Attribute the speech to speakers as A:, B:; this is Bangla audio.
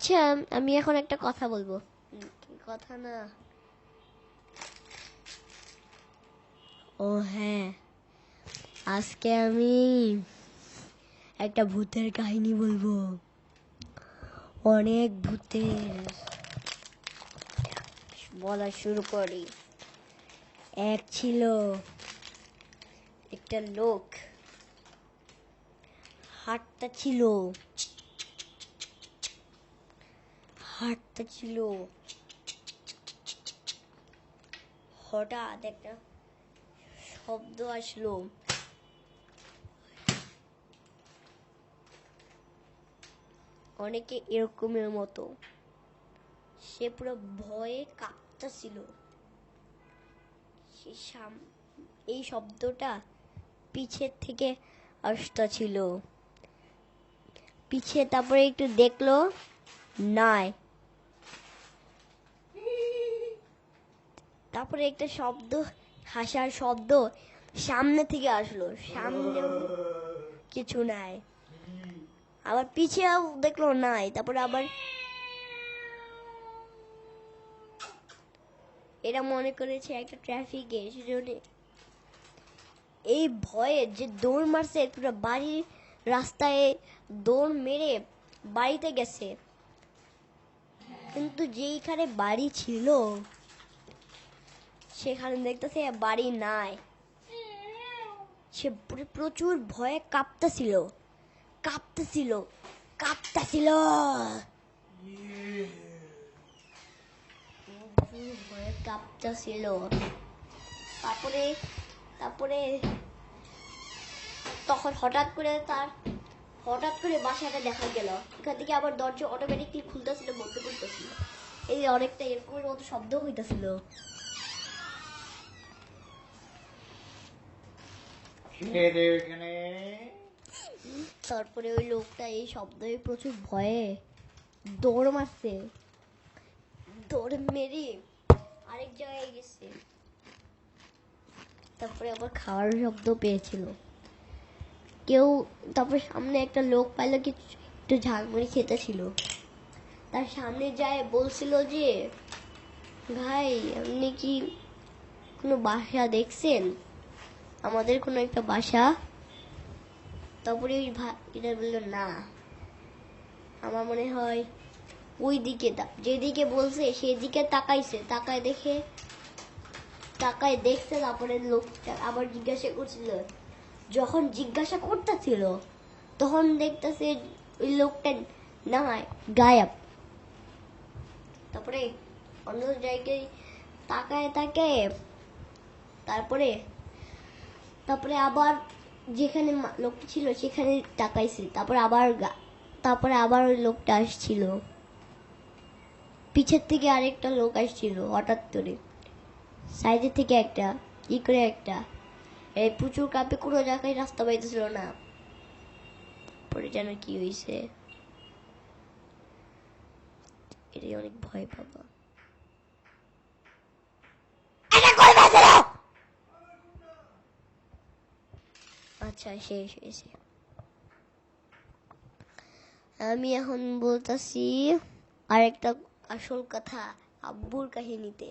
A: আচ্ছা আমি এখন একটা কথা বলব। কথা না? ও হ্যাঁ আজকে আমি একটা ভূতের কাহিনী বলব। অনেক ভূতের। বলা শুরু করি। এক ছিল একটা লোক। হাটটা ছিল হাটটা ছিল হঠাৎ একটা শব্দ আসলো। অনেকে এরকমের মতো। সে পুরো ভয়ে কাঁপতেছিল। সে সাম- এই শব্দটা পিছের থেকে আসতেছিল। পিছে তারপরে একটু দেখল, নাই। তারপরে একটা শব্দ, হাসার শব্দ সামনে থেকে আসলো। সামনে কিছু নাই। আবার পিছে দেখল নাই, তারপরে আবার এরা মনে করেছে একটা ট্রাফিকে সেজন্য এই ভয়ে যে দৌড় মারছে পুরো বাড়ির রাস্তায় দৌড় মেরে বাড়িতে গেছে। কিন্তু যেইখানে বাড়ি ছিল সেখানে দেখতেছে বাড়ি নাই। সে প্রচুর ভয়ে কাঁপতেছিল। কাঁপতেছিল কাঁপতেছিল। প্রচুর ভয়ে তারপরে তারপরে তখন হঠাৎ করে তার, হঠাৎ করে বাসাটা দেখা গেল। এখান থেকে আবার দরজা অটোমেটিকলি খুলতেছিল, বন্ধ করতেছিল। এই অনেকটা এরকমের মতো শব্দ হইতেছিল।
B: এখানে।
A: তারপরে ওই লোকটা এই শব্দে প্রচুর ভয়ে দৌড় মারছে। দৌড় মেরে আরেক জায়গায় গেছে। তারপরে আবার খাওয়ার শব্দ পেয়েছিল। কেউ, তারপর সামনে একটা লোক পাইলো কি একটু ঝালমুড়ি খেতে ছিল। তার সামনে যায় বলছিল যে, ভাই, আপনি কি কোনো বাসা দেখছেন? আমাদের কোনো একটা বাসা। তারপরে ওই ভাইটা বলল, না। আমার মনে হয় ওই দিকে যেদিকে বলছে সেদিকে তাকাইছে। তাকায় দেখে তাকায় দেখছে তারপরে লোকটা আবার জিজ্ঞাসা করছিল। যখন জিজ্ঞাসা করতেছিল, তখন দেখতেছে ওই লোকটা না, গায়েব। তারপরে অন্য জায়গায় তাকায় তাকায় তারপরে তারপরে আবার যেখানে লোকটা ছিল সেখানে তাকাইছে তারপরে আবার তারপরে আবার ওই লোকটা আসছিল। পিছের থেকে আরেকটা লোক আসছিল হঠাৎ করে। সাইডের থেকে একটা, ই করে একটা। এই প্রচুর কাপে কোনো জায়গায় রাস্তা পাইতেছিল না। পরে যেন কি হয়েছে এটাই অনেক ভয় পাবা। আচ্ছা শেষ হয়েছে আমি এখন বলতেছি আরেকটা আসল কথা আব্বুর কাহিনীতে।